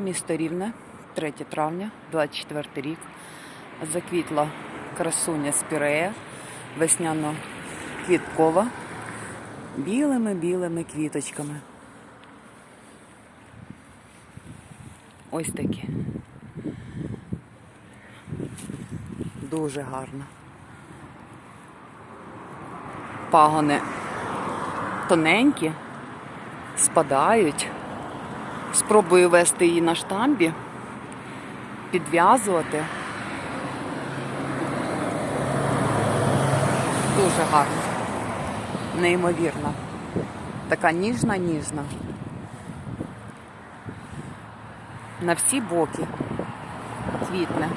місто Рівне, 3 травня, 24 рік. Заквітла красуня спірея, весняно-квіткова, білими-білими квіточками. Ось такі. Дуже гарно. Пагони тоненькі, спадають. Спробую вести її на штамбі, підв'язувати. Дуже гарно. Неймовірно. Така ніжна, ніжна. На всі боки. Квітне.